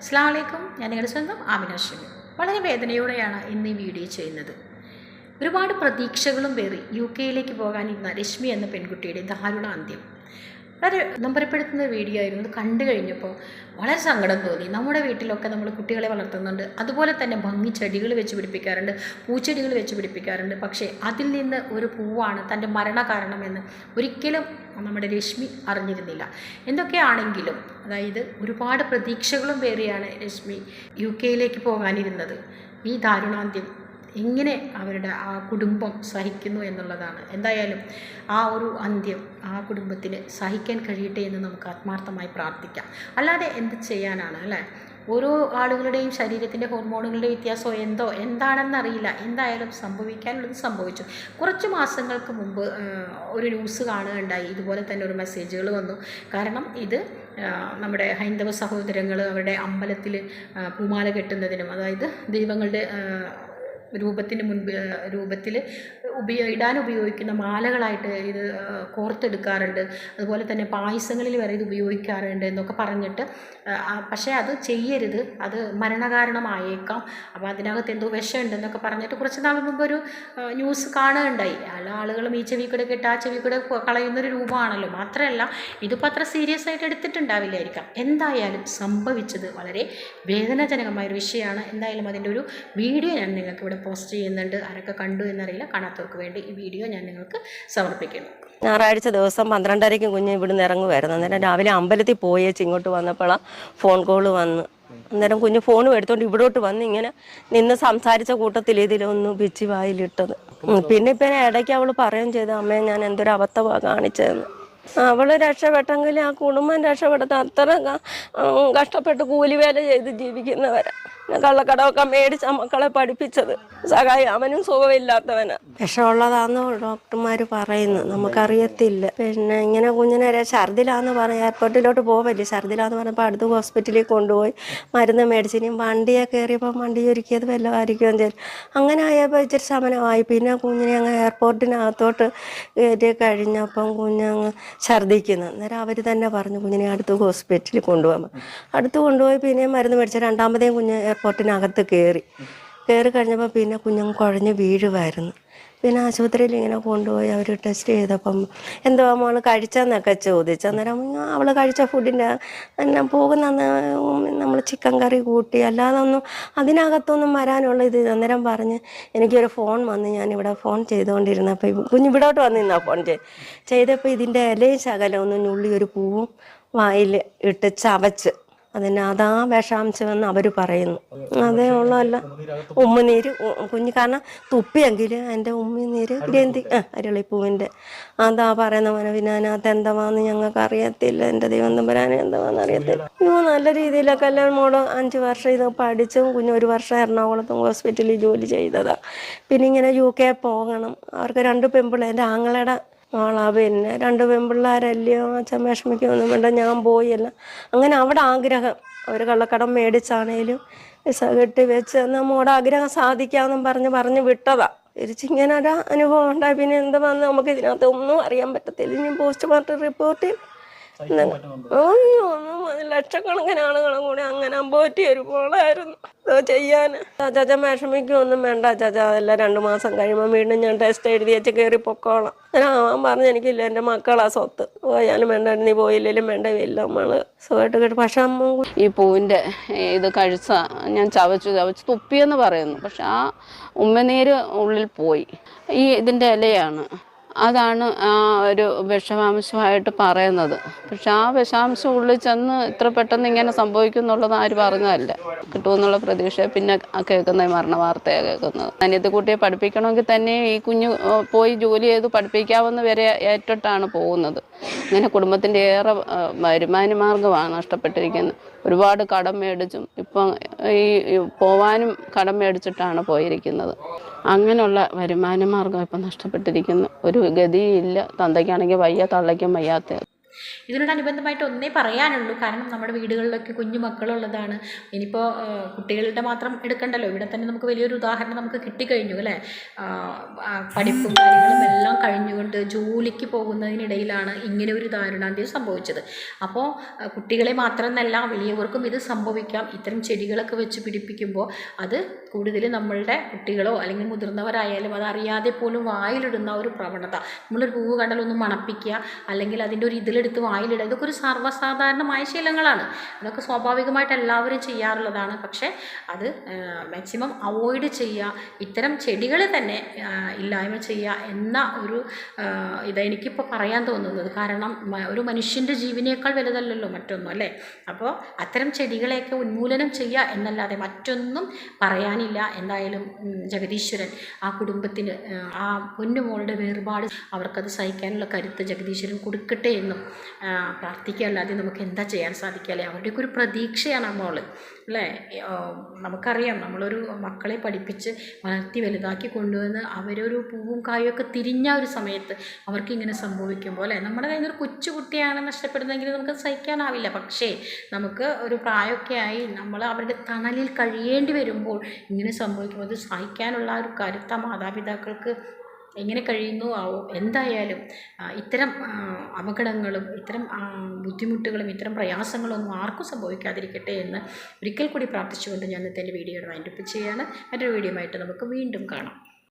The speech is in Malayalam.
അസ്സാം വലൈക്കും ഞാൻ നിങ്ങളുടെ സ്വന്തം ആമിനാശ്വമി വളരെ വേദനയോടെയാണ് ഇന്ന് ഈ വീഡിയോ ചെയ്യുന്നത്. ഒരുപാട് പ്രതീക്ഷകളും പേറി യു കെയിലേക്ക് പോകാനിരുന്ന രശ്മി എന്ന പെൺകുട്ടിയുടെ ദാരുണ അന്ത്യം. വളരെ നമ്പരപ്പെടുത്തുന്ന വീഡിയോ ആയിരുന്നു കണ്ടു കഴിഞ്ഞപ്പോൾ വളരെ സങ്കടം തോന്നി. നമ്മുടെ വീട്ടിലൊക്കെ നമ്മൾ കുട്ടികളെ വളർത്തുന്നുണ്ട്. അതുപോലെ തന്നെ ഭംഗി ചെടികൾ വെച്ച് പിടിപ്പിക്കാറുണ്ട് പൂച്ചെടികൾ വെച്ച് പിടിപ്പിക്കാറുണ്ട്. പക്ഷേ അതിൽ നിന്ന് ഒരു പൂവാണ് തന്റെ മരണ കാരണമെന്ന് ഒരിക്കലും നമ്മുടെ രശ്മി അറിഞ്ഞിരുന്നില്ല. എന്തൊക്കെയാണെങ്കിലും അതായത് ഒരുപാട് പ്രതീക്ഷകളും പേറിയാണ് രശ്മി യു കെയിലേക്ക് പോകാനിരുന്നത്. ഈ ദാരുണാന്ത്യം എങ്ങനെ അവരുടെ ആ കുടുംബം സഹിക്കുന്നു എന്നുള്ളതാണ്. എന്തായാലും ആ ഒരു അന്ത്യം ആ കുടുംബത്തിന് സഹിക്കാൻ കഴിയട്ടെ എന്ന് നമുക്ക് ആത്മാർത്ഥമായി പ്രാർത്ഥിക്കാം. അല്ലാതെ എന്ത് ചെയ്യാനാണ് അല്ലേ? ഓരോ ആളുകളുടെയും ശരീരത്തിന്റെ ഹോർമോണുകളുടെ വ്യത്യാസമോ എന്തോ എന്താണെന്നറിയില്ല. എന്തായാലും സംഭവിക്കാനുള്ളത് സംഭവിച്ചു. കുറച്ച് മാസങ്ങൾക്ക് മുമ്പ് ഒരു ന്യൂസ് കാണുകയുണ്ടായി. ഇതുപോലെ തന്നെ ഒരു മെസ്സേജുകൾ വന്നു. കാരണം ഇത് നമ്മുടെ ഹൈന്ദവ സഹോദരങ്ങൾ അവരുടെ അമ്പലത്തിൽ പൂമാല കെട്ടുന്നതിനും അതായത് ദൈവങ്ങളുടെ രൂപത്തിന് മുൻപ് രൂപത്തിൽ ഉപയോഗ ഇടാൻ ഉപയോഗിക്കുന്ന മാലകളായിട്ട് ഇത് കോർത്തെടുക്കാറുണ്ട്. അതുപോലെ തന്നെ പായസങ്ങളിൽ വരെ ഇത് ഉപയോഗിക്കാറുണ്ട് എന്നൊക്കെ പറഞ്ഞിട്ട് പക്ഷേ അത് ചെയ്യരുത്. അത് മരണകാരണമായേക്കാം. അപ്പോൾ അതിനകത്ത് എന്തോ വിഷമുണ്ടെന്നൊക്കെ പറഞ്ഞിട്ട് കുറച്ച് നാൾ മുമ്പ് ഒരു ന്യൂസ് കാണുകയുണ്ടായി. അല്ല ആളുകൾ ഈ ചെവി കൂടെ കെട്ട് ആ ചെവി കളയുന്നൊരു രൂപമാണല്ലോ. മാത്രമല്ല ഇതിപ്പോൾ അത്ര സീരിയസ് ആയിട്ട് എടുത്തിട്ടുണ്ടാവില്ലായിരിക്കാം. എന്തായാലും സംഭവിച്ചത് വളരെ വേദനാജനകമായ ഒരു വിഷയമാണ്. എന്തായാലും അതിന്റെ ഒരു വീഡിയോ ഞാൻ നിങ്ങൾക്ക് ഇവിടെ പോസ്റ്റ് ചെയ്യുന്നുണ്ട്. ആരൊക്കെ കണ്ടു എന്നറിയില്ല. കാണാത്തവർക്ക് വേണ്ടി ഈ വീഡിയോ ഞാൻ നിങ്ങൾക്ക് സമർപ്പിക്കുന്നു. ഞായറാഴ്ച ദിവസം പന്ത്രണ്ടരയ്ക്ക് കുഞ്ഞ് ഇവിടുന്ന് ഇറങ്ങുമായിരുന്നു അന്നേരം രാവിലെ അമ്പലത്തിൽ പോയേച്ച് ഇങ്ങോട്ട് വന്നപ്പോഴാണ് ഫോൺ കോൾ വന്ന്. അന്നേരം കുഞ്ഞ് ഫോണും എടുത്തോണ്ട് ഇവിടോട്ട് വന്ന് ഇങ്ങനെ നിന്ന് സംസാരിച്ച കൂട്ടത്തിൽ ഇതിലൊന്ന് പിച്ചി വായിലിട്ടത്. പിന്നെ ഇപ്പം ഇടയ്ക്ക് അവൾ പറയുകയും ചെയ്തു അമ്മയെ ഞാൻ എന്തൊരു അബദ്ധമാണ് കാണിച്ചതെന്ന്. അവൾ രക്ഷപ്പെട്ടെങ്കിൽ ആ കുടുംബം രക്ഷപ്പെടുത്ത അത്ര കഷ്ടപ്പെട്ട് കൂലിവേല ചെയ്ത് ജീവിക്കുന്നവരാ. പിന്നെ കള്ളക്കടമൊക്കെ മേടിച്ച മക്കളെ പഠിപ്പിച്ചത്. സഹായി അവനും സുഖമില്ലാത്തവന്. വിഷമുള്ളതാന്ന് ഡോക്ടർമാർ പറയുന്നു. നമുക്കറിയത്തില്ല. പിന്നെ ഇങ്ങനെ കുഞ്ഞിനെ ഛർദിലാന്ന് പറഞ്ഞ എയർപോർട്ടിലോട്ട് പോവല്ലേ? ഛർദിലാന്ന് പറഞ്ഞപ്പോൾ അടുത്ത ഹോസ്പിറ്റലിൽ കൊണ്ടുപോയി മരുന്ന് മെഡിസിനും വണ്ടിയെ കയറിയപ്പോൾ വണ്ടി ഒരുക്കിയത് വല്ലതായിരിക്കും ചെയ്തു അങ്ങനെ ആയപ്പോൾ ഇച്ചിരി ശമനമായി. പിന്നെ കുഞ്ഞിനെ അങ്ങ് എയർപോർട്ടിനകത്തോട്ട് കയറ്റി കഴിഞ്ഞപ്പം കുഞ്ഞങ്ങ് ഛർദിക്കുന്നു. അന്നേരം അവർ തന്നെ പറഞ്ഞു കുഞ്ഞിനെ അടുത്ത് ഹോസ്പിറ്റലിൽ കൊണ്ടുപോകാൻ അടുത്ത് കൊണ്ടുപോയി പിന്നെയും മരുന്ന് മേടിച്ച. രണ്ടാമതേയും കുഞ്ഞ് എയർപോർട്ടിനകത്ത് കയറി കയറി കഴിഞ്ഞപ്പോൾ പിന്നെ കുഞ്ഞും കുഴഞ്ഞ് വീഴുമായിരുന്നു പിന്നെ ആശുപത്രിയിൽ ഇങ്ങനെ കൊണ്ടുപോയി അവർ ടെസ്റ്റ് ചെയ്തപ്പം എന്തോ മോൾ കഴിച്ചെന്നൊക്കെ ചോദിച്ചു. അന്നേരം അവൾ കഴിച്ച ഫുഡിന്റെ പിന്നെ പോകുന്ന നമ്മൾ ചിക്കൻ കറി കൂട്ടി അല്ലാതെ ഒന്നും അതിനകത്തൊന്നും വരാനുള്ള ഇത് അന്നേരം പറഞ്ഞ് എനിക്കൊരു ഫോൺ വന്ന് ഞാനിവിടെ ഫോൺ ചെയ്തുകൊണ്ടിരുന്നപ്പോൾ കുഞ്ഞിവിടോട്ട് വന്ന് നിന്നാ ഫോൺ ചെയ്ത് ചെയ്തപ്പോൾ ഇതിന്റെ ഇലയും ശകലം ഒന്നും ഉള്ളി ഒരു പൂവും വായിൽ ഇട്ട് ചവച്ച് അതിന് അതാ വിഷാംശമെന്ന് അവർ പറയുന്നു. അതേ ഉള്ളതല്ല ഉമ്മനീര് കുഞ്ഞ് കാരണം തുപ്പിയെങ്കിൽ എന്റെ ഉമ്മനീര് ഗ്രന്ഥി അരളിപ്പൂവിന്റെ അതാ പറയുന്ന പോലെ പിന്നെ അതിനകത്ത് എന്താവാന്ന് ഞങ്ങൾക്ക് അറിയത്തില്ല എന്റെ ദൈവം തമ്പരാൻ എന്താവാന്ന് അറിയത്തില്ല. അയ്യോ നല്ല രീതിയിലൊക്കെ എല്ലാം മോൾ അഞ്ച് വർഷം ഇത് പഠിച്ചും കുഞ്ഞ് ഒരു വർഷം എറണാകുളത്തും ഹോസ്പിറ്റലിൽ ജോലി ചെയ്തതാണ് പിന്നെ ഇങ്ങനെ യു കെ പോകണം. അവർക്ക് രണ്ട് പെമ്പിള്ളേ എന്റെ ആങ്ങളയുടെ മോളാ പിന്നെ. രണ്ട് പെൺപിള്ളേരല്ലയോ അച്ഛൻ വിഷമിക്കൊന്നും വേണ്ട ഞാൻ പോയല്ല അങ്ങനെ അവിടെ ആഗ്രഹം. അവർ കള്ളക്കടം മേടിച്ചാണേലും കെട്ടി വെച്ച് നമ്മുടെ ആഗ്രഹം സാധിക്കാമെന്നും പറഞ്ഞ് പറഞ്ഞ് വിട്ടതാ. തിരിച്ചിങ്ങനെ ഒരു അനുഭവം ഉണ്ടായി. പിന്നെ എന്താ വന്ന്? നമുക്ക് ഇതിനകത്ത് ഒന്നും അറിയാൻ പറ്റത്തില്ല. ഇനി പോസ്റ്റ്മോർട്ടം റിപ്പോർട്ടിൽ ലക്ഷക്കണക്കിന് ആളുകളും കൂടി അങ്ങനെ പോറ്റി ഒരു പോളായിരുന്നു എന്തോ ചെയ്യാൻ ചാച്ച വിഷമിക്കൊന്നും വേണ്ട ചാച്ച അതെല്ലാം രണ്ടു മാസം കഴിയുമ്പോൾ വീണ്ടും ഞാൻ ടെസ്റ്റ് എഴുതി വെച്ച് കയറി പൊക്കോളാം. ഞാൻ ആവാൻ പറഞ്ഞു എനിക്കില്ല എന്റെ മക്കളാ സ്വത്ത്. പോയാലും വേണ്ട നീ പോയില്ലെങ്കിലും വേണ്ട ഇല്ല നമ്മൾ സുഖമായിട്ട് കേട്ടു. പക്ഷെ അമ്മ ഈ പൂവിന്റെ ഇത് കഴിച്ച ഞാൻ ചവച്ചു ചവച്ച് തുപ്പിയെന്ന് പറയുന്നു. പക്ഷെ ആ ഉമ്മനീര് ഉള്ളിൽ പോയി. ഈ ഇതിന്റെ ഇലയാണ്. അതാണ് ആ ഒരു വിഷമാംശമായിട്ട് പറയുന്നത്. പക്ഷെ ആ വിഷാംശം ഉള്ളിൽ ചെന്ന് ഇത്ര പെട്ടെന്ന് ഇങ്ങനെ സംഭവിക്കും എന്നുള്ളത് ആരും പറഞ്ഞതല്ല. കിട്ടുമെന്നുള്ള പ്രതീക്ഷ പിന്നെ കേൾക്കുന്ന മരണ വാർത്തയാണ് കേൾക്കുന്നത്. അനിയത്തിക്കുട്ടിയെ പഠിപ്പിക്കണമെങ്കിൽ തന്നെ ഈ കുഞ്ഞ് പോയി ജോലി ചെയ്ത് പഠിപ്പിക്കാവുന്ന വരെ ഏറ്റിട്ടാണ് പോകുന്നത്. അങ്ങനെ കുടുംബത്തിന്റെ ഏറെ വരുമാന മാർഗമാണ് നഷ്ടപ്പെട്ടിരിക്കുന്നത്. ഒരുപാട് കടം മേടിച്ചും. ഇപ്പം ഈ പോവാനും കടം മേടിച്ചിട്ടാണ് പോയിരിക്കുന്നത്. അങ്ങനെയുള്ള വരുമാന മാർഗം ഇപ്പം നഷ്ടപ്പെട്ടിരിക്കുന്നു. ഒരു ഗതിയില്ല. തന്തയ്ക്കാണെങ്കിൽ വയ്യ തള്ളയ്ക്കും വയ്യാത്ത ഇതിനോടനുബന്ധമായിട്ട് ഒന്നേ പറയാനുള്ളൂ. കാരണം നമ്മുടെ വീടുകളിലൊക്കെ കുഞ്ഞു മക്കളുള്ളതാണ്. ഇനിയിപ്പോൾ കുട്ടികളുടെ മാത്രം എടുക്കണ്ടല്ലോ. ഇവിടെ തന്നെ നമുക്ക് വലിയൊരു ഉദാഹരണം നമുക്ക് കിട്ടിക്കഴിഞ്ഞു അല്ലേ? പഠിപ്പും കാര്യങ്ങളും എല്ലാം കഴിഞ്ഞുകൊണ്ട് ജോലിക്ക് പോകുന്നതിനിടയിലാണ് ഇങ്ങനെ ഒരു ദാരുണാന്ത്യം സംഭവിച്ചത്. അപ്പോൾ കുട്ടികളെ മാത്രമെന്നല്ല വലിയവർക്കും ഇത് സംഭവിക്കാം. ഇത്തരം ചെടികളൊക്കെ വെച്ച് പിടിപ്പിക്കുമ്പോൾ അത് കൂടുതൽ നമ്മളുടെ കുട്ടികളോ അല്ലെങ്കിൽ മുതിർന്നവരായാലും അത് അറിയാതെ പോലും വായിലിടുന്ന ഒരു പ്രവണത. നമ്മളൊരു പൂവ് കണ്ടാൽ ഒന്ന് മണപ്പിക്കുക അല്ലെങ്കിൽ അതിന്റെ ഒരു ഇതിലെടുത്ത് വായിലിടുക. ഇതൊക്കെ ഒരു സർവസാധാരണമായ ശീലങ്ങളാണ്. അതൊക്കെ സ്വാഭാവികമായിട്ട് എല്ലാവരും ചെയ്യാറുള്ളതാണ്. പക്ഷേ അത് മാക്സിമം അവോയ്ഡ് ചെയ്യുക. ഇത്തരം ചെടികളെ തന്നെ ഇല്ലായ്മ ചെയ്യുക എന്ന ഒരു ഇതെനിക്കിപ്പോൾ പറയാൻ തോന്നുന്നത്. കാരണം ഒരു മനുഷ്യന്റെ ജീവനേക്കാൾ വലുതല്ലല്ലോ മറ്റൊന്നും അല്ലേ? അപ്പോൾ അത്തരം ചെടികളെയൊക്കെ ഉന്മൂലനം ചെയ്യുക എന്നല്ലാതെ മറ്റൊന്നും പറയാനില്ല. എന്തായാലും ജഗദീശ്വരൻ ആ കുടുംബത്തിന് ആ, പൊന്നുമോളുടെ വേർപാട് അവർക്കത് സഹിക്കാനുള്ള കരുത്ത് ജഗദീശ്വരൻ കൊടുക്കട്ടെ എന്നും പ്രാർത്ഥിക്കുക അല്ലാതെ നമുക്ക് എന്താ ചെയ്യാൻ സാധിക്കുക അവരുടെയൊക്കെ ഒരു പ്രതീക്ഷയാണ് മോൾ അല്ലേ? നമുക്കറിയാം നമ്മളൊരു മക്കളെ പഠിപ്പിച്ച് വളർത്തി വലുതാക്കി കൊണ്ടുവന്ന് അവരൊരു പൂവും കായും ഒക്കെ തിരിഞ്ഞ ഒരു സമയത്ത് അവർക്ക് ഇങ്ങനെ സംഭവിക്കുമ്പോൾ അല്ലേ? നമ്മുടെ കയ്യിൽ നിന്നൊരു കൊച്ചുകുട്ടിയാണ് കൊച്ചു കുട്ടിയാണ് നഷ്ടപ്പെടുന്നതെങ്കിൽ നമുക്ക് സഹിക്കാനാവില്ല. പക്ഷേ നമുക്ക് ഒരു പ്രായമൊക്കെ ആയി നമ്മൾ അവരുടെ തണലിൽ കഴിയേണ്ടി വരുമ്പോൾ ഇങ്ങനെ സംഭവിക്കുമ്പോൾ അത് സഹിക്കാനുള്ള ഒരു കരുത്ത മാതാപിതാക്കൾക്ക് എങ്ങനെ കഴിയുന്നു? ആവോ എന്തായാലും ഇത്തരം അപകടങ്ങളും ഇത്തരം ബുദ്ധിമുട്ടുകളും ഇത്തരം പ്രയാസങ്ങളൊന്നും ആർക്കും സംഭവിക്കാതിരിക്കട്ടെ എന്ന് ഒരിക്കൽ കൂടി പ്രാർത്ഥിച്ചുകൊണ്ട് ഞാൻ ഇന്നത്തെ വീഡിയോയുടെ വൈൻഡപ്പ് ചെയ്യുകയാണ്. മറ്റൊരു വീഡിയോ ആയിട്ട് നമുക്ക് വീണ്ടും കാണാം.